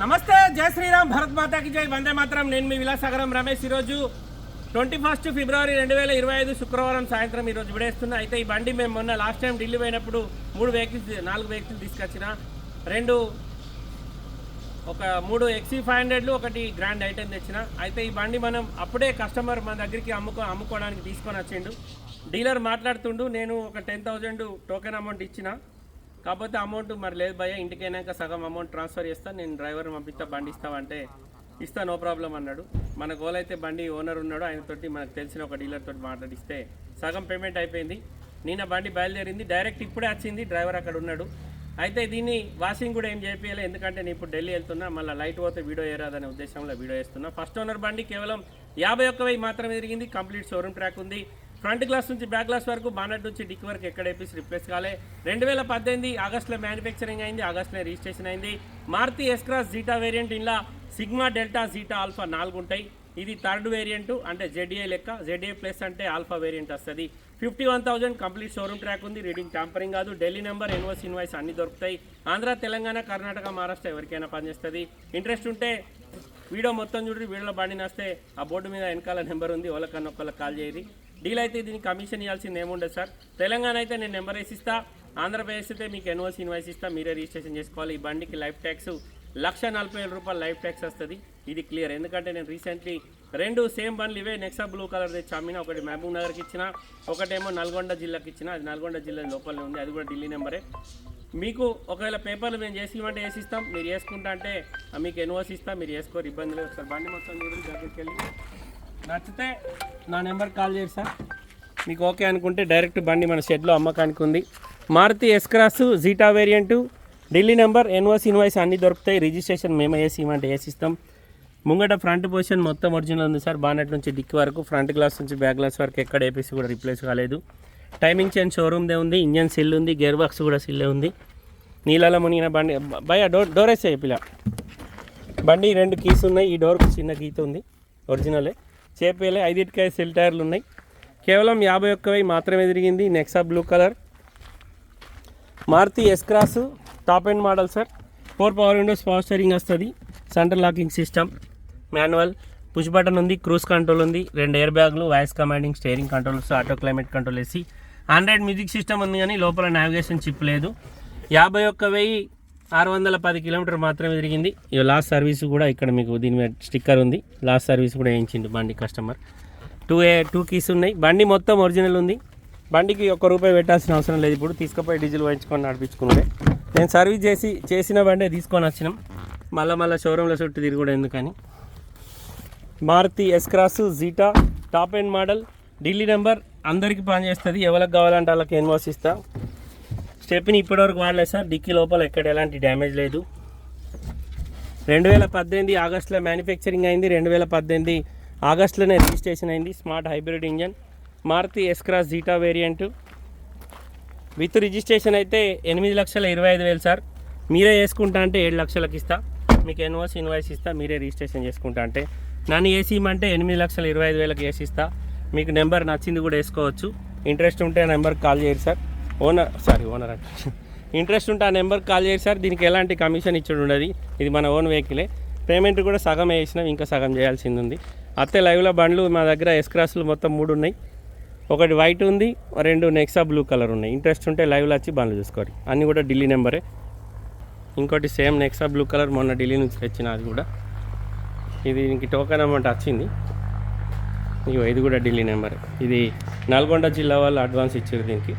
నమస్తే జై శ్రీరామ్ భరత్ మాతాకి జై వందే మాత్రం. నేను మీ విలాసాగరం రమేష్. ఈరోజు ట్వంటీ ఫస్ట్ ఫిబ్రవరి రెండు వేల ఇరవై ఐదు శుక్రవారం సాయంత్రం ఈరోజు విడేస్తున్నా. అయితే ఈ బండి మేము మొన్న లాస్ట్ టైం ఢిల్లీ పోయినప్పుడు మూడు వెహికల్స్ నాలుగు వెహికల్స్ తీసుకొచ్చిన. రెండు ఒక మూడు ఎక్సీ ఫైవ్ హండ్రెడ్లు ఒకటి గ్రాండ్ ఐటెం తెచ్చిన. అయితే ఈ బండి మనం అప్పుడే కస్టమర్ మన దగ్గరికి అమ్ముకో అమ్ముకోవడానికి తీసుకొని వచ్చిండు. డీలర్ మాట్లాడుతుండు నేను ఒక టెన్ థౌజండ్ టోకెన్ అమౌంట్ ఇచ్చిన. కాకపోతే అమౌంట్ మరి లేదు భయ్య ఇంటికి అయినాక సగం అమౌంట్ ట్రాన్స్ఫర్ చేస్తాను నేను డ్రైవర్ పంపిస్తా బండి ఇస్తామంటే ఇస్తా నో ప్రాబ్లం అన్నాడు. మన గోల్ అయితే బండి ఓనర్ ఉన్నాడు ఆయనతోటి మనకు తెలిసిన ఒక డీలర్ తోటి మాట్లాడిస్తే సగం పేమెంట్ అయిపోయింది. నిన్న బండి బయలుదేరింది డైరెక్ట్ ఇప్పుడే వచ్చింది డ్రైవర్ అక్కడ ఉన్నాడు. అయితే దీన్ని వాషింగ్ కూడా ఏం చేయలేదు ఎందుకంటే నేను ఇప్పుడు ఢిల్లీ వెళ్తున్నా మళ్ళీ లైట్ పోతే వీడియో వేయరాదనే ఉద్దేశంలో వీడియో వేస్తున్నా ఫస్ట్ ఓనర్ బండి కేవలం యాభై ఒక్క వెయ్యి మాత్రమే తిరిగింది కంప్లీట్ షోరూమ్ ట్రాక్ ఉంది. ఫ్రంట్ గ్లాస్ నుంచి బ్యాక్ గ్లాస్ వరకు బానట్ నుంచి డిక్ వరకు ఎక్కడ ఏపీస్ రిప్లేస్ కాలే. రెండు వేల పద్దెనిమిది ఆగస్టులో మ్యానుఫ్యాక్చరింగ్ అయింది ఆగస్టులో రిజిస్ట్రేషన్ అయింది. Maruti S Cross zeta variant ఇలా సిగ్మా డెల్టా జీటా ఆల్ఫా నాలుగు ఉంటాయి. ఇది థర్డ్ వేరియంట్ అంటే జెడ్ఏ లెక్క. జెడ్ఏ ప్లస్ అంటే ఆల్ఫా వేరియంట్ వస్తుంది. Fifty one thousand complete showroom track ఉంది. రీడింగ్ టాంపరింగ్ కాదు. ఢిల్లీ నెంబర్ ఎన్ఓస్ ఇన్వాయిస్ అన్ని దొరుకుతాయి. ఆంధ్ర తెలంగాణ కర్ణాటక మహారాష్ట్ర ఎవరికైనా పనిచేస్తుంది. ఇంట్రెస్ట్ ఉంటే వీడియో మొత్తం చూడండి. వీడియోలో బండి నస్తే ఆ బోర్డు మీద వెనకాల నెంబర్ ఉంది. వాళ్ళకన్నా ఒక్కళ్ళకి కాల్ చేయండి. డీల్ అయితే దీనికి కమిషన్ ఇవ్వాల్సింది ఏముండదు సార్. తెలంగాణ అయితే నేను నెంబర్ వేసి ఇస్తా ఆంధ్రప్రదేశ్ అయితే మీకు ఎన్ఓసి ఇన్వాయిస్ ఇస్తా. మీరే రిజిస్ట్రేషన్ చేసుకోవాలి. ఈ బండికి లైఫ్ ట్యాక్స్ లక్ష నలభై వేల రూపాయలు లైఫ్ ట్యాక్స్ వస్తుంది. ఇది క్లియర్. ఎందుకంటే నేను రీసెంట్లీ రెండు సేమ్ బండ్లు ఇవే నెక్సా బ్లూ కలర్ తెచ్చి అమ్మిన ఒకటి మహబూబ్ నగర్కి ఇచ్చిన ఒకటేమో నల్గొండ జిల్లాకి ఇచ్చిన అది నల్గొండ జిల్లా లోపలనే ఉంది. అది కూడా ఢిల్లీ నెంబరే. మీకు ఒకవేళ పేపర్లు మేము చేసి వేసిస్తాం వేసి ఇస్తాం. మీరు వేసుకుంటా అంటే మీకు ఎన్ఓసి ఇస్తాం. మీరు వేసుకోరు. ఇబ్బంది లేదు. సార్ బండి మొత్తం దగ్గరికి వెళ్ళి. నచ్చితే నా నెంబర్ కాల్ చేసి సార్. మీకు ఓకే అనుకుంటే డైరెక్ట్ బండి మన షెడ్లో అమ్మకానికి ఉంది. Maruti S Cross zeta variant Delhi number NOC invoice అన్నీ దొరుకుతాయి. రిజిస్ట్రేషన్ మేము వేసి ఇవ్వమంటే వేసిస్తాం ముంగట ఫ్రంట్ పొజిషన్ మొత్తం ఒరిజినల్ ఉంది సార్. బానెట్ నుంచి డిక్ వరకు ఫ్రంట్ గ్లాస్ నుంచి బ్యాక్ గ్లాస్ వరకు ఎక్కడ ఏపీసీ కూడా రిప్లేస్ కాలేదు. టైమింగ్ చైన్ షోరూమ్దే ఉంది ఇంజన్ సిల్ ఉంది గేర్ బాక్స్ కూడా సిల్లే ఉంది. నీళ్ళలో మునిగిన బండి భయ డోర్ డోర్ వేసే పిల్ల. బండి రెండు కీస్ ఉన్నాయి ఈ డోర్కి చిన్న గీత ఉంది ఒరిజినలే. చేపేలే ఐదింటికాయ సెల్ టైర్లు ఉన్నాయి కేవలం యాభై ఒక్క వెయ్యి మాత్రమే తిరిగింది Nexa blue colour. Maruti S cross top and model sir. Four power windows power steering వస్తుంది. Centre locking system. Manual push button ఉంది క్రూజ్ కంట్రోల్ ఉంది రెండు ఎయిర్ బ్యాగ్లు voice commanding steering controls auto climate control వేసి Android music system ఉంది కానీ లోపల navigation chip లేదు. యాభై ఒక్క వెయ్యి ఆరు వందల పది కిలోమీటర్ మాత్రమే తిరిగింది. ఇక లాస్ట్ సర్వీస్ కూడా ఇక్కడ మీకు దీని మీద స్టిక్కర్ ఉంది. లాస్ట్ సర్వీస్ కూడా వేయించిండు బండి customer two a two keys ఉన్నాయి. బండి మొత్తం ఒరిజినల్ ఉంది. బండికి ఒక్క రూపాయి పెట్టాల్సిన అవసరం లేదు. ఇప్పుడు తీసుకుపోయి డీజిల్ వేయించుకొని నడిపించుకుంటే నేను సర్వీస్ చేసి చేసిన బండే తీసుకొని వచ్చినాం. మళ్ళీ మళ్ళీ షోరూంలో చుట్టూ తిరుగుడు ఎందుకని. Maruti S cross zeta top end model Delhi number అందరికీ పనిచేస్తుంది. ఎవరికి కావాలంటే వాళ్ళకి ఇన్వాయిస్ ఇస్తా. స్టెప్ని ఇప్పటివరకు వాడలేదు సార్. డిక్కీ లోపల ఎక్కడ ఎలాంటి డ్యామేజ్ లేదు. రెండు వేల పద్దెనిమిది ఆగస్టులో మ్యానుఫ్యాక్చరింగ్ అయింది. రెండు వేల పద్దెనిమిది ఆగస్టులోనే రిజిస్ట్రేషన్ అయింది. Smart hybrid engine Maruti S Cross zeta variant with registration అయితే ఎనిమిది లక్షల ఇరవై ఐదు వేలు సార్. మీరే వేసుకుంటా అంటే ఏడు లక్షలకు ఇస్తా. మీకు ఎన్వాయిస్ ఇన్వాయిస్ ఇస్తా. మీరే రిజిస్ట్రేషన్ చేసుకుంటా అంటే. నన్ను ఏసీ ఎనిమిది లక్షల ఇరవై ఐదు వేలకు వేసిస్తా. మీకు నెంబర్ నచ్చింది కూడా వేసుకోవచ్చు. ఇంట్రెస్ట్ ఉంటే ఆ నెంబర్కి కాల్ చేయరు సార్. ఓనర్ సారీ ఓనర్ అంటే. ఇంట్రెస్ట్ ఉంటే ఆ నెంబర్కి కాల్ చేసి సార్. దీనికి ఎలాంటి కమిషన్ ఇచ్చుడు ఉండదు. ఇది మన ఓన్ వెహికలే. పేమెంట్ కూడా సగం వేసినాం ఇంకా సగం చేయాల్సింది ఉంది. అత్తే లైవ్లో బండ్లు మా దగ్గర ఎస్క్రాస్లు మొత్తం మూడు ఉన్నాయి. ఒకటి వైట్ ఉంది రెండు నెక్సా బ్లూ కలర్ ఉన్నాయి. ఇంట్రెస్ట్ ఉంటే లైవ్లో వచ్చి బండ్లు చూసుకోండి. అన్నీ కూడా ఢిల్లీ నెంబరే. ఇంకోటి సేమ్ నెక్సా బ్లూ కలర్ మొన్న ఢిల్లీ నుంచి తెచ్చిన అది కూడా. ఇది దీనికి టోకెన్ అమౌంట్ వచ్చింది. ఇగో ఇది కూడా ఢిల్లీ నెంబర్. ఇది నల్గొండ జిల్లా వాళ్ళు అడ్వాన్స్ ఇచ్చారు దీనికి.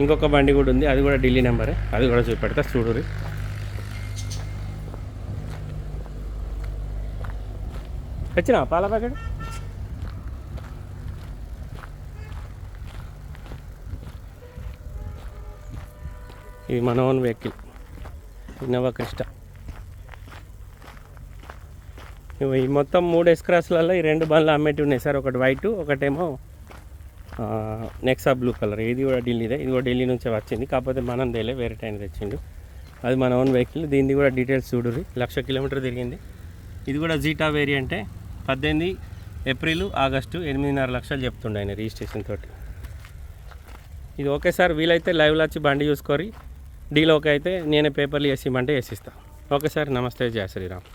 ఇంకొక బండి కూడా ఉంది. అది కూడా ఢిల్లీ నెంబరే. అది కూడా చూపెడతా చూడురి వచ్చినా పాల ప్యాకెట్? ఇది మన ఓన్ వెహికల్. Innova Crysta. ఇవి ఈ మొత్తం మూడు ఎస్క్రాస్లలో ఈ రెండు బండ్లు అమ్మేటి ఉన్నాయి. సార్ ఒకటి వైట్ ఒకటేమో నెక్సా బ్లూ కలర్ ఇది కూడా ఢిల్లీదే ఇది కూడా ఢిల్లీ నుంచే వచ్చింది. కాకపోతే మనం తేలే వేరే టైం తెచ్చిండు. అది మన ఓన్ వెహికల్ దీనిది కూడా డీటెయిల్స్ చూడుర్రి. లక్ష కిలోమీటర్ తిరిగింది. ఇది కూడా జీటా వేరియంటే పద్దెనిమిది ఏప్రిల్ ఆగస్టు ఎనిమిదిన్నర లక్షలు చెప్తుండే ఆయన రిజిస్ట్రేషన్ తోటి. ఇది ఓకే సార్. వీలైతే లైవ్లో వచ్చి బండి చూసుకోరి డీల్ ఓకే అయితే నేనే పేపర్లు వేసి ఇమ్మంటే వేసిస్తాను ఓకే సార్. నమస్తే. జయ శ్రీరామ్.